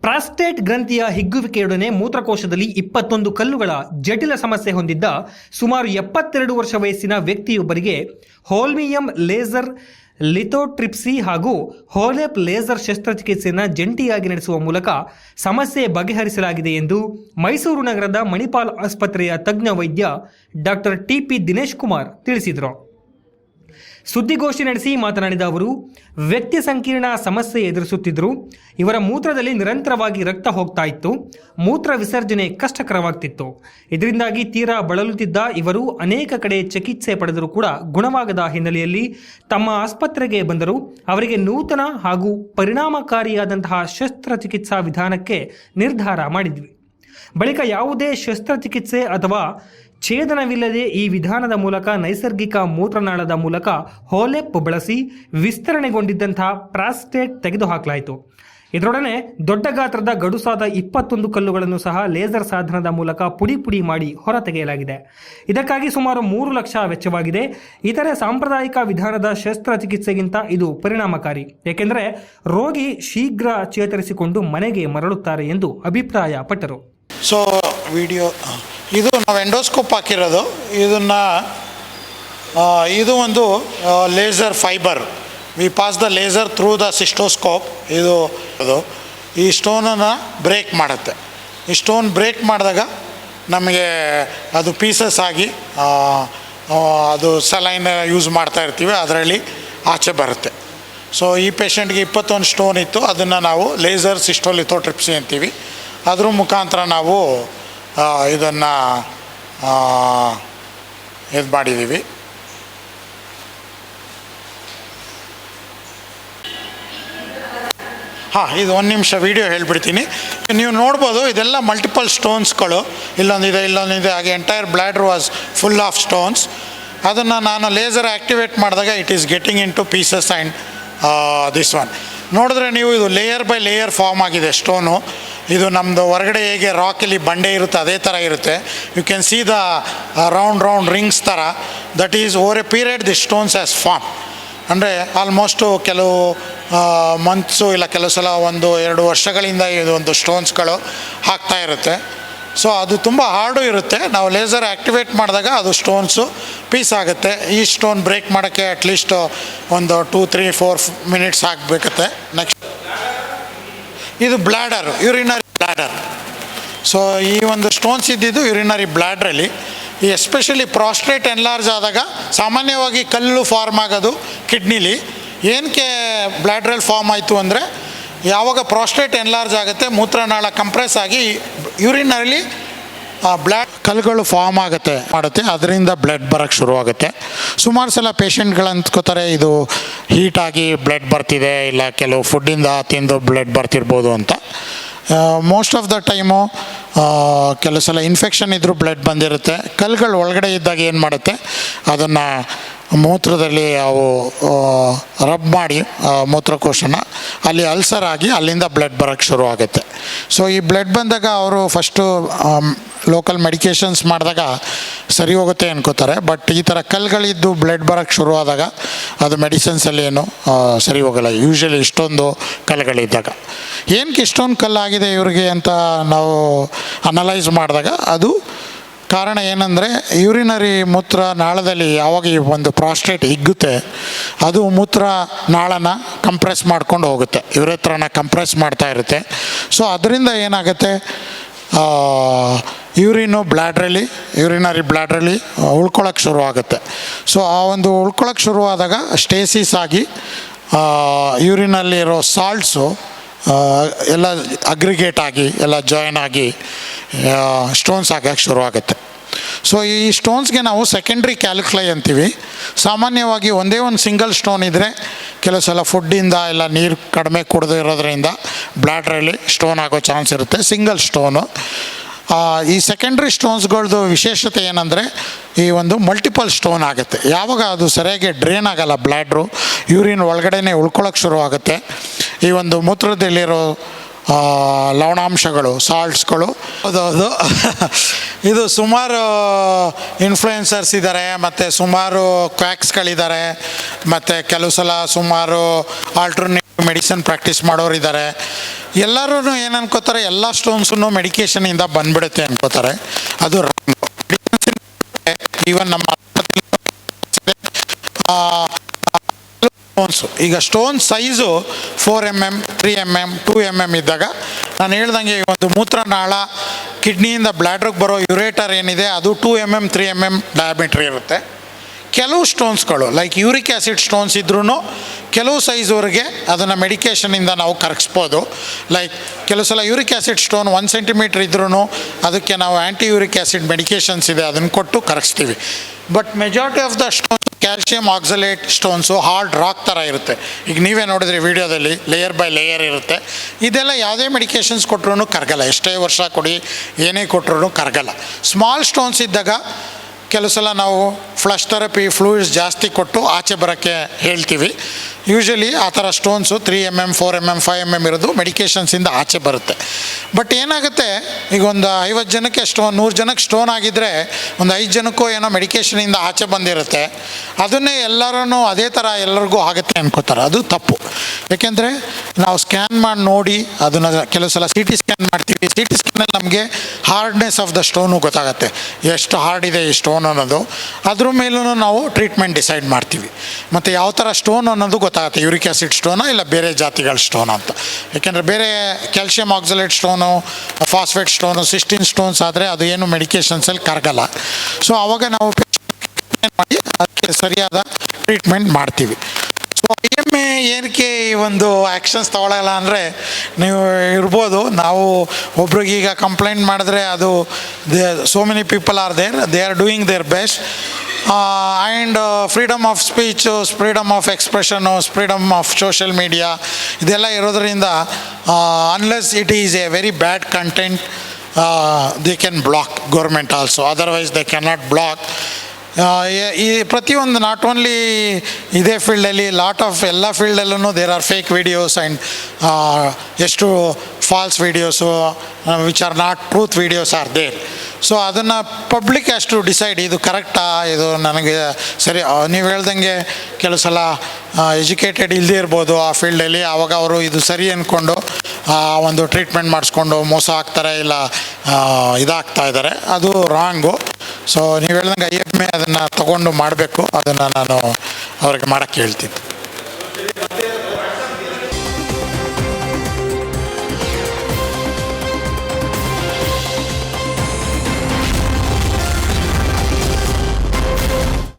Prostate ಗ್ರಂಥಿಯ ಹಿಗ್ಗುವಿಕೆಯೊಡನೆ ಮೂತ್ರಕೋಶದಲ್ಲಿ ಇಪ್ಪತ್ತೊಂದು ಕಲ್ಲುಗಳ ಜಟಿಲ ಸಮಸ್ಯೆ ಹೊಂದಿದ್ದ ಸುಮಾರು ಎಪ್ಪತ್ತೆರಡು ವರ್ಷ ವಯಸ್ಸಿನ ವ್ಯಕ್ತಿಯೊಬ್ಬರಿಗೆ ಹೋಲ್ಮಿಯಂ ಲೇಸರ್ ಲಿಥೋಟ್ರಿಪ್ಸಿ ಹಾಗೂ ಹೋಲೆಪ್ ಲೇಸರ್ ಶಸ್ತ್ರಚಿಕಿತ್ಸೆಯನ್ನು ಜಂಟಿಯಾಗಿ ನಡೆಸುವ ಮೂಲಕ ಸಮಸ್ಯೆ ಬಗೆಹರಿಸಲಾಗಿದೆ ಎಂದು ಮೈಸೂರು ನಗರದ ಮಣಿಪಾಲ್ ಆಸ್ಪತ್ರೆಯ ತಜ್ಞ ವೈದ್ಯ doctor T P Dinesh Kumar ತಿಳಿಸಿದರು. ಸುದ್ದಿಗೋಷ್ಠಿ ನಡೆಸಿ ಮಾತನಾಡಿದ ಅವರು, ವ್ಯಕ್ತಿ ಸಂಕೀರ್ಣ ಸಮಸ್ಯೆ ಎದುರಿಸುತ್ತಿದ್ದರು. ಇವರ ಮೂತ್ರದಲ್ಲಿ ನಿರಂತರವಾಗಿ ರಕ್ತ ಹೋಗ್ತಾ ಇತ್ತು. ಮೂತ್ರ ವಿಸರ್ಜನೆ ಕಷ್ಟಕರವಾಗ್ತಿತ್ತು. ಇದರಿಂದಾಗಿ ತೀರಾ ಬಳಲುತ್ತಿದ್ದ ಇವರು ಅನೇಕ ಕಡೆ ಚಿಕಿತ್ಸೆ ಪಡೆದರೂ ಕೂಡ ಗುಣವಾಗದ ಹಿನ್ನೆಲೆಯಲ್ಲಿ ತಮ್ಮ ಆಸ್ಪತ್ರೆಗೆ ಬಂದರು. ಅವರಿಗೆ ನೂತನ ಹಾಗೂ ಪರಿಣಾಮಕಾರಿಯಾದಂತಹ ಶಸ್ತ್ರಚಿಕಿತ್ಸಾ ವಿಧಾನಕ್ಕೆ ನಿರ್ಧಾರ ಮಾಡಿದ್ವಿ. ಬಳಿಕ ಯಾವುದೇ ಶಸ್ತ್ರಚಿಕಿತ್ಸೆ ಅಥವಾ ಛೇದನವಿಲ್ಲದೆ ಈ ವಿಧಾನದ ಮೂಲಕ ನೈಸರ್ಗಿಕ ಮೂತ್ರನಾಳದ ಮೂಲಕ ಹೋಲೆಪ್ ಬಳಸಿ ವಿಸ್ತರಣೆಗೊಂಡಿದ್ದಂತಹ ಪ್ರಾಸ್ಟೇಟ್ ತೆಗೆದುಹಾಕಲಾಯಿತು. ಇದರೊಡನೆ ದೊಡ್ಡ ಗಾತ್ರದ ಗಡುಸಾದ ಇಪ್ಪತ್ತೊಂದು ಕಲ್ಲುಗಳನ್ನು ಸಹ ಲೇಸರ್ ಸಾಧನದ ಮೂಲಕ ಪುಡಿ ಪುಡಿ ಮಾಡಿ ಹೊರತೆಗೆಯಲಾಗಿದೆ ಇದಕ್ಕಾಗಿ ಸುಮಾರು ಮೂರು ಲಕ್ಷ ವೆಚ್ಚವಾಗಿದೆ. ಇತರೆ ಸಾಂಪ್ರದಾಯಿಕ ವಿಧಾನದ ಶಸ್ತ್ರಚಿಕಿತ್ಸೆಗಿಂತ ಇದು ಪರಿಣಾಮಕಾರಿ. ಏಕೆಂದರೆ ರೋಗಿ ಶೀಘ್ರ ಚೇತರಿಸಿಕೊಂಡು ಮನೆಗೆ ಮರಳುತ್ತಾರೆ ಎಂದು ಅಭಿಪ್ರಾಯಪಟ್ಟರು. ಸೊ ವಿಡಿಯೋ ಇದು ನಾವು ಎಂಡೋಸ್ಕೋಪ್ ಹಾಕಿರೋದು. ಇದನ್ನು ಇದು ಒಂದು laser fibre. We pass the laser through the cystoscope ಇದು, ಅದು. ಈ ಸ್ಟೋನನ್ನು ಬ್ರೇಕ್ ಮಾಡುತ್ತೆ. ಈ ಸ್ಟೋನ್ ಬ್ರೇಕ್ ಮಾಡಿದಾಗ ನಮಗೆ ಅದು ಪೀಸಸ್ ಆಗಿ ಅದು ಸಲೈನ್ ಯೂಸ್ ಮಾಡ್ತಾ ಇರ್ತೀವಿ. ಅದರಲ್ಲಿ ಆಚೆ ಬರುತ್ತೆ. ಸೊ ಈ ಪೇಷಂಟ್ಗೆ ಇಪ್ಪತ್ತೊಂದು ಸ್ಟೋನ್ ಇತ್ತು. ಅದನ್ನು ನಾವು ಲೇಸರ್ ಸಿಸ್ಟೋಲಿಥೋಟ್ರಿಪ್ಸಿ ಅಂತೀವಿ. ಅದ್ರ ಮುಖಾಂತರ ನಾವು ಇದನ್ನು ಇದು ಮಾಡಿದ್ದೀವಿ ಹಾಂ, ಇದು ಒಂದು ನಿಮಿಷ ವೀಡಿಯೋ ಹೇಳ್ಬಿಡ್ತೀನಿ. ನೀವು ನೋಡ್ಬೋದು, ಇದೆಲ್ಲ ಮಲ್ಟಿಪಲ್ ಸ್ಟೋನ್ಸ್ಗಳು ಇಲ್ಲೊಂದಿದೆ ಇಲ್ಲೊಂದಿದೆ, ಹಾಗೆ entire bladder was full of stones ಅದನ್ನು ನಾನು ಲೇಸರ್ ಆ್ಯಕ್ಟಿವೇಟ್ ಮಾಡಿದಾಗ it is getting into pieces and this one ನೋಡಿದ್ರೆ ನೀವು ಇದು ಲೇಯರ್ ಬೈ ಲೇಯರ್ ಫಾರ್ಮ್ ಆಗಿದೆ ಸ್ಟೋನು ಇದು ನಮ್ಮದು ಹೊರಗಡೆ ಹೇಗೆ ರಾಕಲ್ಲಿ ಬಂಡೆ ಇರುತ್ತೆ, ಅದೇ ಥರ ಇರುತ್ತೆ. You can see the round round rings ಥರ that is over a period the stones as form ಅಂದರೆ ಆಲ್ಮೋಸ್ಟು ಕೆಲವು ಮಂತ್ಸು ಇಲ್ಲ ಕೆಲವು ಸಲ ಒಂದು ಎರಡು ವರ್ಷಗಳಿಂದ ಇದು ಒಂದು ಸ್ಟೋನ್ಸ್ಗಳು ಹಾಕ್ತಾ ಇರುತ್ತೆ. ಸೊ ಅದು ತುಂಬ ಹಾರ್ಡು ಇರುತ್ತೆ. ನಾವು ಲೇಸರ್ ಆ್ಯಕ್ಟಿವೇಟ್ ಮಾಡಿದಾಗ ಅದು ಸ್ಟೋನ್ಸು ಪೀಸ್ ಆಗುತ್ತೆ. ಈ ಸ್ಟೋನ್ ಬ್ರೇಕ್ ಮಾಡೋಕ್ಕೆ ಅಟ್ಲೀಸ್ಟ್ ಒಂದು ಟೂ ತ್ರೀ ಫೋರ್ ಮಿನಿಟ್ಸ್ ಆಗಬೇಕತ್ತೆ ನೆಕ್ಸ್ಟ್ ಇದು ಬ್ಲ್ಯಾಡರ್ ಯೂರಿನರಿ ಬ್ಲ್ಯಾಡರ್ ಸೊ ಈ ಒಂದು ಸ್ಟೋನ್ಸ್ ಇದ್ದಿದ್ದು ಯೂರಿನರಿ ಬ್ಲ್ಯಾಡ್ರಲ್ಲಿ ಈ ಎಸ್ಪೆಷಲಿ ಪ್ರಾಸ್ಟ್ರೇಟ್ ಎನ್ಲಾರ್ಜ್ ಆದಾಗ ಸಾಮಾನ್ಯವಾಗಿ ಕಲ್ಲು ಫಾರ್ಮ್ ಆಗೋದು ಕಿಡ್ನಿಲಿ ಏನಕ್ಕೆ ಬ್ಲ್ಯಾಡ್ರಲ್ಲಿ ಫಾರ್ಮ್ ಆಯಿತು ಅಂದರೆ, ಯಾವಾಗ ಪ್ರಾಸ್ಟ್ರೇಟ್ ಎನ್ಲಾರ್ಜ್ ಆಗುತ್ತೆ, ಮೂತ್ರನಾಳ ಕಂಪ್ರೆಸ್ ಆಗಿ ಯೂರಿನರಲ್ಲಿ ಬ್ಲ್ಯಾಕ್ ಕಲ್ಲುಗಳು ಫಾರ್ಮ್ ಆಗುತ್ತೆ, ಮಾಡುತ್ತೆ. ಅದರಿಂದ ಬ್ಲಡ್ ಬರೋಕ್ಕೆ ಶುರುವಾಗುತ್ತೆ. ಸುಮಾರು ಸಲ ಪೇಷಂಟ್ಗಳು ಅಂದ್ಕೋತಾರೆ ಇದು ಹೀಟಾಗಿ ಬ್ಲಡ್ ಬರ್ತಿದೆ, ಇಲ್ಲ ಕೆಲವು ಫುಡ್ಡಿಂದ ತಿಂದು ಬ್ಲಡ್ ಬರ್ತಿರ್ಬೋದು ಅಂತ. ಮೋಸ್ಟ್ ಆಫ್ ದ ಟೈಮು ಕೆಲವು ಸಲ ಇನ್ಫೆಕ್ಷನ್ ಇದ್ದರೂ ಬ್ಲಡ್ ಬಂದಿರುತ್ತೆ. ಕಲ್ಲುಗಳು ಒಳಗಡೆ ಇದ್ದಾಗ ಏನು ಮಾಡುತ್ತೆ? ಅದನ್ನು ಮೂತ್ರದಲ್ಲಿ ಅವು ರಬ್ ಮಾಡಿ ಮೂತ್ರಕೋಶನ, ಅಲ್ಲಿ ಅಲ್ಸರ್ ಆಗಿ ಅಲ್ಲಿಂದ ಬ್ಲಡ್ ಬರೋಕ್ಕೆ ಶುರು ಆಗುತ್ತೆ. ಸೊ ಈ ಬ್ಲಡ್ ಬಂದಾಗ ಅವರು ಫಸ್ಟು ಲೋಕಲ್ ಮೆಡಿಕೇಷನ್ಸ್ ಮಾಡಿದಾಗ ಸರಿ ಹೋಗುತ್ತೆ ಅನ್ಕೋತಾರೆ. ಬಟ್ ಈ ಥರ ಕಲ್ಗಳಿದ್ದು ಬ್ಲಡ್ ಬರೋಕ್ಕೆ ಶುರು ಆದಾಗ ಅದು ಮೆಡಿಸಿನ್ಸಲ್ಲಿ ಏನು ಸರಿ ಹೋಗಲ್ಲ. ಯೂಶ್ವಲಿ ಇಷ್ಟೊಂದು ಕಲ್ಗಳಿದ್ದಾಗ. ಏನಕ್ಕೆ ಇಷ್ಟೊಂದು ಕಲ್ಲಾಗಿದೆ ಇವ್ರಿಗೆ ಅಂತ ನಾವು ಅನಲೈಸ್ ಮಾಡಿದಾಗ ಅದು ಕಾರಣ ಏನಂದರೆ ಯೂರಿನರಿ ಮೂತ್ರ ನಾಳದಲ್ಲಿ ಯಾವಾಗ ಈ ಒಂದು ಪ್ರಾಸ್ಟೇಟ್ ಹಿಗ್ಗುತ್ತೆ, ಅದು ಮೂತ್ರ ನಾಳನ ಕಂಪ್ರೆಸ್ ಮಾಡ್ಕೊಂಡು ಹೋಗುತ್ತೆ, ಯುರೇತ್ರನ ಕಂಪ್ರೆಸ್ ಮಾಡ್ತಾ ಇರುತ್ತೆ. ಸೊ ಅದರಿಂದ ಏನಾಗುತ್ತೆ? ಯೂರಿನು ಬ್ಲ್ಯಾಡ್ರಲ್ಲಿ ಯೂರಿನರಿ ಬ್ಲ್ಯಾಡ್ರಲ್ಲಿ ಉಳ್ಕೊಳ್ಳೋಕ್ಕೆ ಶುರು ಆಗುತ್ತೆ ಸೊ ಆ ಒಂದು ಉಳ್ಕೊಳ್ಳೋಕ್ಕೆ ಶುರುವಾದಾಗ ಸ್ಟೇಸಿಸ್ ಆಗಿ ಯೂರಿನಲ್ಲಿರೋ ಸಾಲ್ಟ್ಸು ಎಲ್ಲ ಅಗ್ರಿಗೇಟ್ ಆಗಿ, ಎಲ್ಲ ಜಾಯಿನ್ ಆಗಿ ಸ್ಟೋನ್ಸ್ ಹಾಕೋಕ್ಕೆ ಶುರು ಆಗುತ್ತೆ ಸೊ ಈ ಸ್ಟೋನ್ಸ್ಗೆ ನಾವು ಸೆಕೆಂಡ್ರಿ ಕ್ಯಾಲ್ಕ್ಲೈ ಅಂತೀವಿ. ಸಾಮಾನ್ಯವಾಗಿ ಒಂದೇ ಒಂದು ಸಿಂಗಲ್ ಸ್ಟೋನ್ ಇದ್ದರೆ ಕೆಲವು ಸಲ ಫುಡ್ಡಿಂದ ಎಲ್ಲ ನೀರು ಕಡಿಮೆ ಕುಡ್ದು ಇರೋದ್ರಿಂದ ಬ್ಲ್ಯಾಡ್ರಲ್ಲಿ ಸ್ಟೋನ್ ಆಗೋ ಚಾನ್ಸ್ ಇರುತ್ತೆ ಸಿಂಗಲ್ ಸ್ಟೋನು ಈ ಸೆಕೆಂಡ್ರಿ ಸ್ಟೋನ್ಸ್ಗಳದ್ದು ವಿಶೇಷತೆ ಏನಂದರೆ ಈ ಒಂದು ಮಲ್ಟಿಪಲ್ ಸ್ಟೋನ್ ಆಗುತ್ತೆ. ಯಾವಾಗ ಅದು ಸರಿಯಾಗಿ ಡ್ರೈನ್ ಆಗಲ್ಲ ಬ್ಲ್ಯಾಡ್ರು ಯೂರಿನ್ ಒಳಗಡೆನೇ ಉಳ್ಕೊಳ್ಳೋಕೆ ಶುರು ಆಗುತ್ತೆ ಈ ಒಂದು ಮೂತ್ರದಲ್ಲಿರೋ ಲವಣಾಂಶಗಳು ಸಾಲ್ಟ್ಸ್ಗಳು ಹೌದೌದು. ಇದು ಸುಮಾರು ಇನ್ಫ್ಲೂಯೆನ್ಸರ್ಸ್ ಇದ್ದಾರೆ ಮತ್ತು ಸುಮಾರು ಕ್ವ್ಯಾಕ್ಸ್ಗಳಿದ್ದಾರೆ ಮತ್ತು ಕೆಲವು ಸಲ ಸುಮಾರು ಆಲ್ಟರ್ನೇಟಿವ್ ಮೆಡಿಸಿನ್ ಪ್ರಾಕ್ಟೀಸ್ ಮಾಡೋರು ಇದ್ದಾರೆ ಎಲ್ಲರೂ ಏನು ಅನ್ಕೋತಾರೆ, ಎಲ್ಲ ಸ್ಟೋನ್ಸನ್ನು ಮೆಡಿಕೇಷನಿಂದ ಬಂದ್ಬಿಡುತ್ತೆ ಅನ್ಕೋತಾರೆ. ಅದು ಈವನ್ ನಮ್ಮ ಸ್ಟೋನ್ಸು ಈಗ stone size four M M three M M two M M ಇದ್ದಾಗ ನಾನು ಹೇಳ್ದಂಗೆ ಒಂದು ಮೂತ್ರನಾಳ ಕಿಡ್ನಿಯಿಂದ ಬ್ಲ್ಯಾಡ್ರಿಗೆ ಬರೋ ಯುರೇಟರ್ ಏನಿದೆ, ಅದು two M M three M M diameter ಇರುತ್ತೆ. ಕೆಲವು ಸ್ಟೋನ್ಸ್ಗಳು ಲೈಕ್ ಯೂರಿಕ್ ಆ್ಯಸಿಡ್ ಸ್ಟೋನ್ಸ್ ಇದ್ರೂ ಕೆಲವು ಸೈಜ್ವರೆಗೆ ಅದನ್ನು ಮೆಡಿಕೇಷನಿಂದ ನಾವು ಕರಗಿಸ್ಬೋದು. ಲೈಕ್ ಕೆಲವು ಸಲ uric acid stone one centimetre ಇದ್ರೂ ಅದಕ್ಕೆ ನಾವು ಆ್ಯಂಟಿ ಯೂರಿಕ್ ಆ್ಯಸಿಡ್ ಮೆಡಿಕೇಷನ್ಸ್ ಇದೆ, ಅದನ್ನು ಕೊಟ್ಟು ಕರಗಿಸ್ತೀವಿ. But majority of the stones calcium oxalate stones hard rock ಥರ ಇರುತ್ತೆ. ಈಗ ನೀವೇ ನೋಡಿದ್ರಿ ವೀಡಿಯೋದಲ್ಲಿ ಲೇಯರ್ ಬೈ ಲೇಯರ್ ಇರುತ್ತೆ. ಇದೆಲ್ಲ ಯಾವುದೇ ಮೆಡಿಕೇಷನ್ಸ್ ಕೊಟ್ಟರು ಕರಗಲ್ಲ. ಎಷ್ಟೇ ವರ್ಷ ಕೊಡಿ ಏನೇ ಕೊಟ್ಟರು ಕರಗಲ್ಲ. ಸ್ಮಾಲ್ ಸ್ಟೋನ್ಸ್ ಇದ್ದಾಗ ಕೆಲವು ಸಲ ನಾವು ಫ್ಲಶ್ ಥೆರಪಿ ಫ್ಲೂಯಿಡ್ಸ್ ಜಾಸ್ತಿ ಕೊಟ್ಟು ಆಚೆ ಬರೋಕ್ಕೆ ಹೇಳ್ತೀವಿ. ಯೂಶ್ವಲಿ ಆ ಥರ stones three m m four m m five m m ಇರೋದು ಮೆಡಿಕೇಷನ್ಸಿಂದ ಆಚೆ ಬರುತ್ತೆ. ಬಟ್ ಏನಾಗುತ್ತೆ? ಈಗ ಒಂದು ಐವತ್ತು ಜನಕ್ಕೆ ಸ್ಟೋನ್ ನೂರು ಜನಕ್ಕೆ ಸ್ಟೋನ್ ಆಗಿದ್ದರೆ ಒಂದು ಐದು ಜನಕ್ಕೂ ಏನೋ ಮೆಡಿಕೇಷನಿಂದ ಆಚೆ ಬಂದಿರುತ್ತೆ. ಅದನ್ನೇ ಎಲ್ಲರೂ ಅದೇ ಥರ ಎಲ್ಲರಿಗೂ ಆಗುತ್ತೆ ಅನ್ಕೋತಾರೆ. ಅದು ತಪ್ಪು. ಯಾಕೆಂದರೆ ನಾವು ಸ್ಕ್ಯಾನ್ ಮಾಡಿ ನೋಡಿ ಅದನ್ನು ಕೆಲವು ಸಲ ಸಿ ಟಿ ಸ್ಕ್ಯಾನ್ ಮಾಡ್ತೀವಿ. ಸಿ ಟಿ ಸ್ಕ್ಯಾನಲ್ಲಿ ನಮಗೆ ಹಾರ್ಡ್ನೆಸ್ ಆಫ್ ದ ಸ್ಟೋನು ಗೊತ್ತಾಗುತ್ತೆ. ಎಷ್ಟು ಹಾರ್ಡ್ ಇದೆ, ಈ ಸ್ಟೋನ್ ಅನ್ನೋದು. ಅದ್ರ ಮೇಲೂ ನಾವು ಟ್ರೀಟ್ಮೆಂಟ್ ಡಿಸೈಡ್ ಮಾಡ್ತೀವಿ. ಮತ್ತು ಯಾವ ಥರ ಸ್ಟೋನ್ ಅನ್ನೋದು ಗೊತ್ತಾಗುತ್ತೆ. ಯೂರಿಕ್ ಆ್ಯಸಿಡ್ ಸ್ಟೋನಾ ಇಲ್ಲ ಬೇರೆ ಜಾತಿಗಳ ಸ್ಟೋನ್ ಅಂತ. ಯಾಕೆಂದರೆ ಬೇರೆ calcium oxalate stone phosphate stone cystine stones ಆದರೆ ಅದು ಏನು ಮೆಡಿಕೇಷನ್ಸಲ್ಲಿ ಕರಗಲ್ಲ. ಸೊ ಆವಾಗ ನಾವು ಮಾಡಿ, ಅದಕ್ಕೆ ಸರಿಯಾದ ಟ್ರೀಟ್ಮೆಂಟ್ ಮಾಡ್ತೀವಿ. ಐ ಎಂ ಎ ಏನಕ್ಕೆ ಈ ಒಂದು ಆ್ಯಕ್ಷನ್ಸ್ ತೊಗೊಳ್ಳಲ್ಲ ಅಂದರೆ ನೀವು ಇರ್ಬೋದು. ನಾವು ಒಬ್ರಿಗೆ ಈಗ ಕಂಪ್ಲೇಂಟ್ ಮಾಡಿದ್ರೆ ಅದು they so many people are there they are doing their best and freedom of speech freedom of expression freedom of social media ಇದೆಲ್ಲ ಇರೋದರಿಂದ unless it is a very bad content they can block government also otherwise they can not block ಈ ಪ್ರತಿಯೊಂದು not only ಇದೇ ಫೀಲ್ಡಲ್ಲಿ lot of ಎಲ್ಲ ಫೀಲ್ಡಲ್ಲೂ there are fake videos and ಎಷ್ಟು false videos which are not truth videos are there so ಅದನ್ನು public ಅಷ್ಟು decide ಇದು ಕರೆಕ್ಟಾ ಇದು ನನಗೆ ಸರಿ ನೀವು ಹೇಳ್ದಂಗೆ ಕೆಲವು ಸಲ ಎಜುಕೇಟೆಡ್ ಇಲ್ಲದೇ ಇರ್ಬೋದು ಆ ಫೀಲ್ಡಲ್ಲಿ ಆವಾಗ ಅವರು ಇದು ಸರಿ ಅಂದ್ಕೊಂಡು ಒಂದು ಟ್ರೀಟ್ಮೆಂಟ್ ಮಾಡಿಸ್ಕೊಂಡು ಮೋಸ ಆಗ್ತಾರೆ ಇಲ್ಲ ಇದಾಗ್ತಾ ಇದ್ದಾರೆ. ಅದು ರಾಂಗು ಸೊ ನೀವು ಹೇಳ್ದಂಗೆ ಐ ಎಂ ಎ ಅದನ್ನು ತಗೊಂಡು ಮಾಡಬೇಕು. ಅದನ್ನು ನಾನು ಅವ್ರಿಗೆ ಮಾಡೋಕ್ಕೆ ಹೇಳ್ತಿದ್ದೆ